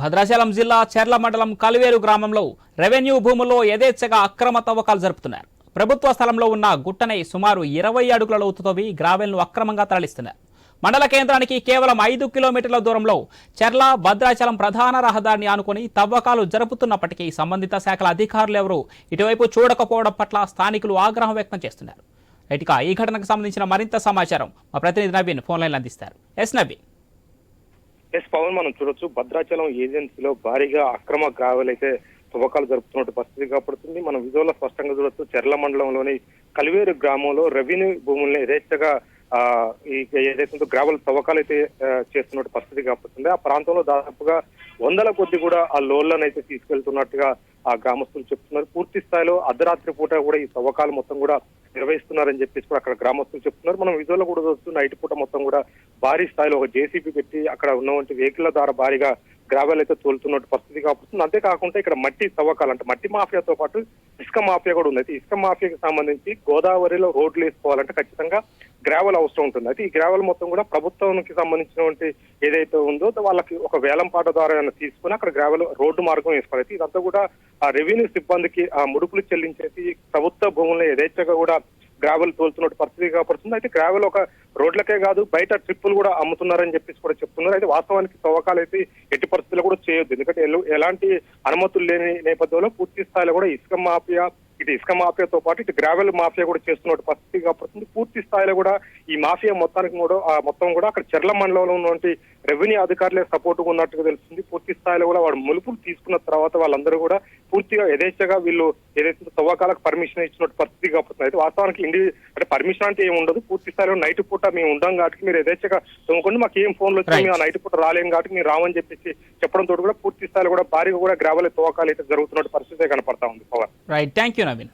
భద్రాచలం జిల్లా చెర్ల మండలం కలివేరు గ్రామంలో రెవెన్యూ భూముల్లో యథేచ్ఛగా అక్రమ తవ్వకాలు జరుపుతున్నారు. ప్రభుత్వ స్థలంలో ఉన్న గుట్టனை సుమారు ఇరవై అడుగుల లోతుతోవి గ్రావెల్ను అక్రమంగా తరలిస్తున్నారు. మండల కేంద్రానికి కేవలం ఐదు కిలోమీటర్ల దూరంలో చెర్ల భద్రాచలం ప్రధాన రహదారిని ఆనుకుని తవ్వకాలు జరుపుతున్నప్పటికీ సంబంధిత శాఖల అధికారులు ఎవరూ ఇటువైపు చూడకపోవడం పట్ల స్థానికులు ఆగ్రహం వ్యక్తం చేస్తున్నారు. రైట్గా ఈ ఘటనకు సంబంధించిన మరింత సమాచారం మా ప్రతినిధి నవీన్ ఫోన్లైన్ అందిస్తారు. ఎస్ నవీన్. ఎస్ పవన్ మనం చూడొచ్చు భద్రాచలం ఏజెన్సీలో భారీగా అక్రమ గ్రావెల్ తవ్వకాలు జరుపుతున్నట్టు పరిస్థితి కాబడుతుంది. మనం విజువల్లో స్పష్టంగా చూడొచ్చు చెర్ల మండలంలోని కలివేరు గ్రామంలో రెవెన్యూ భూముల్ని యథేచ్ఛగా ఆ ఈ ఏదైతే గ్రావల్ తవ్వకాలు అయితే చేస్తున్నట్టు పరిస్థితి కాపడుతుంది ఆ ప్రాంతంలో దాదాపుగా వందల కొద్ది కూడా ఆ లోన్లను అయితే తీసుకెళ్తున్నట్టుగా ఆ గ్రామస్తులు చెప్తున్నారు. పూర్తి స్థాయిలో అర్ధరాత్రి పూట కూడా ఈ తవ్వకాలు మొత్తం కూడా నిర్వహిస్తున్నారని చెప్పేసి కూడా అక్కడ గ్రామస్తులు చెప్తున్నారు. మనం విజువల్ కూడా చూస్తూ నైట్ పూట మొత్తం కూడా భారీ స్థాయిలో ఒక జేసీబీ పెట్టి అక్కడ ఉన్నటువంటి వెహికల్ ద్వారా భారీగా గ్రావెల్ అయితే తోలుతున్నట్టు పరిస్థితి కాపుతుంది అంతేకాకుండా ఇక్కడ మట్టి తవ్వకాలు అంటే మట్టి మాఫియాతో పాటు ఇసుక మాఫియా కూడా ఉంది. అయితే ఇసుక మాఫియాకి సంబంధించి గోదావరిలో రోడ్లు వేసుకోవాలంటే ఖచ్చితంగా గ్రావెల్ అవసరం ఉంటుంది. అయితే ఈ గ్రావెల్ మొత్తం కూడా ప్రభుత్వానికి సంబంధించినటువంటి ఏదైతే ఉందో వాళ్ళకి ఒక వేలం పాట ద్వారా ఏమైనా తీసుకుని అక్కడ గ్రావెల్ రోడ్డు మార్గం వేసుకోవాలి. అయితే ఇదంతా కూడా ఆ రెవెన్యూ సిబ్బందికి ఆ ముడుపులు చెల్లించేసి ప్రభుత్వ భూములను యథేచ్ఛగా కూడా గ్రావెల్ తోలుతున్నట్టు పరిస్థితి కాపాడుతుంది అయితే గ్రావెల్ ఒక రోడ్లకే కాదు బయట ట్రిప్పులు కూడా అమ్ముతున్నారని చెప్పేసి కూడా చెప్తున్నారు. అయితే వాస్తవానికి తవ్వకాలు అయితే ఎట్టి పరిస్థితుల్లో కూడా చేయొద్దు. ఎందుకంటే ఎలాంటి అనుమతులు లేని నేపథ్యంలో పూర్తి స్థాయిలో కూడా ఇసుక మాఫియా ఇటు ఇసుక మాఫియాతో పాటు ఇటు గ్రావెల్ మాఫియా కూడా చేస్తున్నట్టు పరిస్థితి కాపాడుతుంది పూర్తి స్థాయిలో కూడా ఈ మాఫియా మొత్తానికి కూడా ఆ మొత్తం కూడా అక్కడ చెర్ల మండలంలో ఉన్నటువంటి రెవెన్యూ అధికారులే సపోర్ట్ ఉన్నట్టుగా తెలుస్తుంది. పూర్తి స్థాయిలో కూడా వాడు ములుపులు తీసుకున్న తర్వాత వాళ్ళందరూ కూడా పూర్తిగా యథేచ్ఛగా వీళ్ళు ఏదైతే తవ్వకాలకు పర్మిషన్ ఇచ్చినట్టు పరిస్థితి కాపాడుతుంది అయితే వాస్తవానికి ఇండి అంటే పర్మిషన్ అంటే ఏమి ఉండదు. పూర్తి స్థాయిలో నైట్ పూట మేము ఉండం కాబట్టి మీరు యథేచ్ఛగా తవ్వుకోండి మాకు ఏం ఫోన్లు వచ్చి. మేము ఆ నైట్ పూట రాలేం కాబట్టి మీరు రావని చెప్పేసి చెప్పడం తోటి కూడా పూర్తి స్థాయిలో కూడా భారీగా కూడా గ్రావెల్ తవ్వకాలు అయితే జరుగుతున్నట్టు పరిస్థితి కనపడతా ఉంది power right thank you Naveen